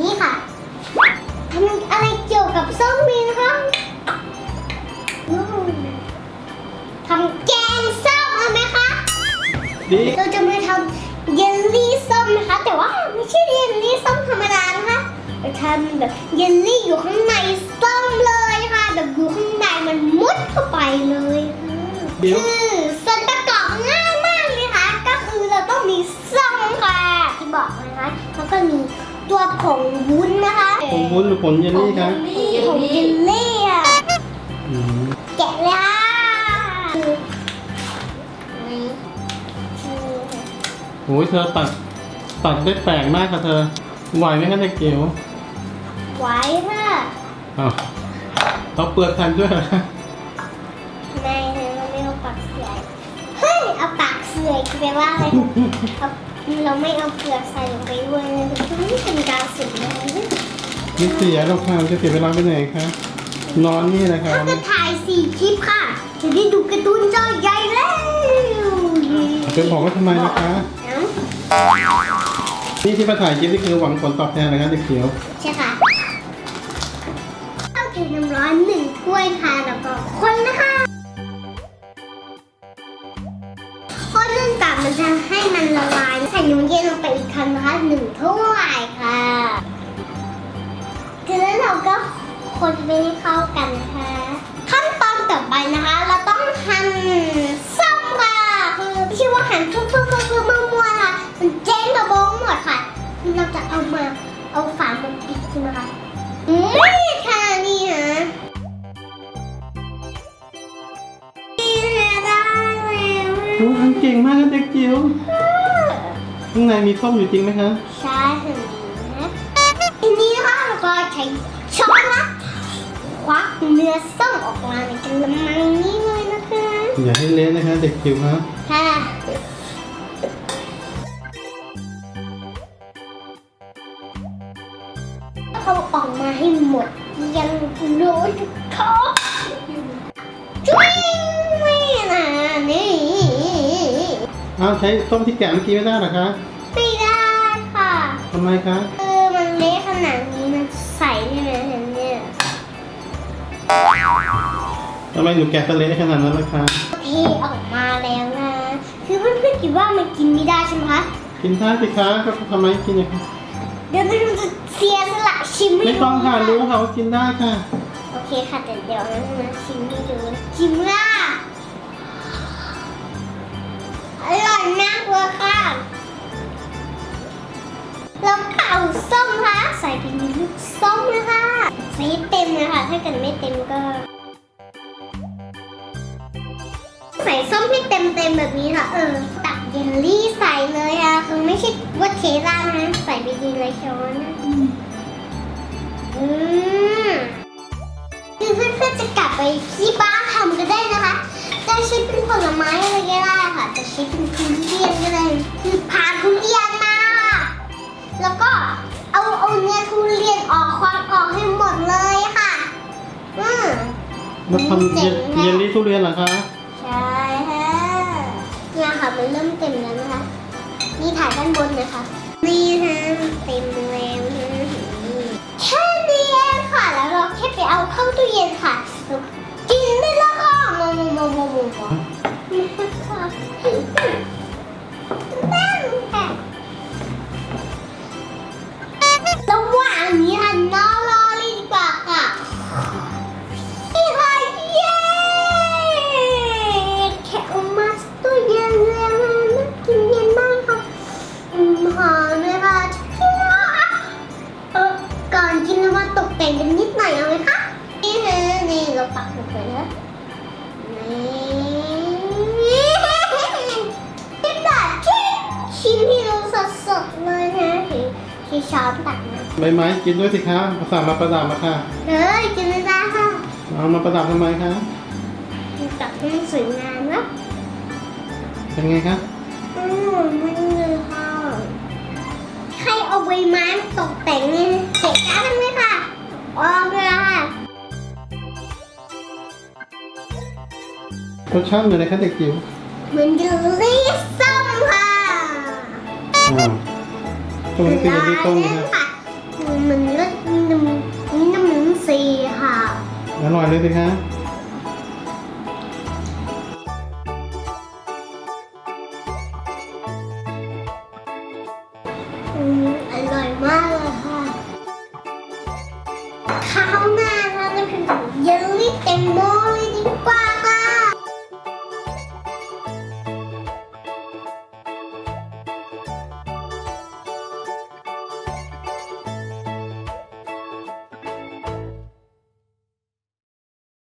นี่ค่ะทำอะไรเกี่ยวกับส้มมีนคะทำแกงส้มเอาไหมคะดีเราจะมาทำเยลลี่ส้มนะคะ แต่ว่าไม่ใช่เยลลี่ส้มธรรมดานะคะเราทำแบบเยลลี่อยู่ข้างในส้มเลยค่ะแบบอยู่ข้างในมันมุดเข้าไปเลยคือ ตัวผงวุ้นนะคะผงวุ้นหรือผงเยลลี่คะผงเยลลี่อะอืมแกะเลยค่ะโอ้ยเธอตัดตัดได้แปลกมากค่ะเธอไหวไหมคะเด็กจิ๋วไว้ค่ะอ้าวเราเปลือกแทนด้วยเหรอคะไม่เราไม่เอาปากเสือยเฮ้ยเอาปากเสือยคือแปลว่าอะไรเอา เราไม่เอาเปลือกใส่ลงไปด้วยนะคือไม่เป็นการสุดเลยนี่เสียเราค่ะจะเสียเวลาไปไหนคะนอนนี่นะคะถ้าจะถ่ายสี่คลิปค่ะจะได้ดูการ์ตูนจอใหญ่แล้วจะบอกว่าทำไมนะคะเอ้านี่ที่มาถ่ายคลิปนี่คือหวังผลตอบแทนนะคะเด็กจิ๋วใช่ค่ะข้าวเทน้ำร้อนหนึ่งถ้วยค่ะแล้วก็คนนะคะคนจนกว่ามันจะให้มันละลาย หนูเย็นลงไปอีกครั้งนะคะหนึ่งถ้วยค่ะจากนั้นเราก็คนไปให้เข้ากันนะคะ ขั้นตอนต่อไปนะคะ ข้างในมีส้มอยู่จริงไหมคะใช่เห็นไหมทีนี้นะคะเราก็ใช้ช้อนนะควักเนื้อส้มออกมาในกระมังนี้เลยนะคะอย่าให้เละนะคะเด็กจิ๋วครับค่ะเอาออกมาให้หมดยังรู้ทุกข้อ อ้าวใช้ส้มที่แกะเมื่อกี้ไม่ได้เหรอคะไม่ได้ค่ะทำไมคะคือมันเละขนาดนี้มันใสใช่ไหมเห็นเนี่ยทำไมหนูแกะทะเลได้ขนาดนั้นล่ะคะเทออกมาแล้วนะ คือเพื่อนๆคิดว่ามันกินไม่ได้ใช่ไหมคะ กินได้สิคะก็ทำไมกินอย่างนี้เดี๋ยวเราจะเสียสละชิมให้ไม่ต้องดูค่ะรู้ค่ะว่ากินได้ค่ะ โอเคค่ะแต่เดี๋ยวนะมาชิมให้ดูชิมล่ะ ส้มคะใส่เป็นลูกส้มนะคะใส่เต็มเลยค่ะ ถ้าเกิดไม่เต็มก็ ใส่ส้มให้เต็มเต็มแบบนี้ค่ะ เออ ตักเยลลี่ใส่เลยอะคือไม่ใช่ว่าเทราดนะใส่ไปดีเลยชียวนอืมคือเพื่อนๆจะกลับไปที่บ้านทำก็ได้นะคะจะใช้เป็นผลไม้อะไรก็ได้ค่ะจะใช้เป็นทุเรียนก็ได้คือพาทุเรียนมา แล้วก็ เอาเอาเนื้อทุเรียนออกควักออกให้หมดเลยค่ะ อืม มาทำเยลเยลลี่ทุเรียนเหรอคะใช่ค่ะเนี่ยค่ะมันเริ่มเต็มแล้วนะคะ นี่ถ่ายด้านบนนะคะ นี่ค่ะเต็มแล้วนะแค่นี้เองค่ะ แล้วเราแค่ไปเอาเข้าตู้เย็นค่ะแล้วกินได้แล้วค่ะโมโมโมโมโมโม นี่เราปักลงไปนะนี่ที่แบบที่ชิ้นที่เราสดๆเลยนะที่ที่ช้อนตักนะใบไม้กินด้วยสิคะเอาสั่งมาประดับมาค่ะเฮ้ยกินไม่ได้ค่ะเอามาประดับทำไมคะตักให้มันสวยงามนะเป็นไงคะอืมมันเลยค่ะใครเอาใบไม้มาตกแต่งนี่เก๋จ้ากันไหมค่ะออกเลย รสชาติเหมือนอะไรคะเด็กจิ๋วเหมือนเยลลี่ส้มค่ะอ่าตรงนี้คือเยลลี่ต้มนะร้าคะค่ะมันรสน้ำน้ำมันสีค่ะ อร่อยเลยสิคะอ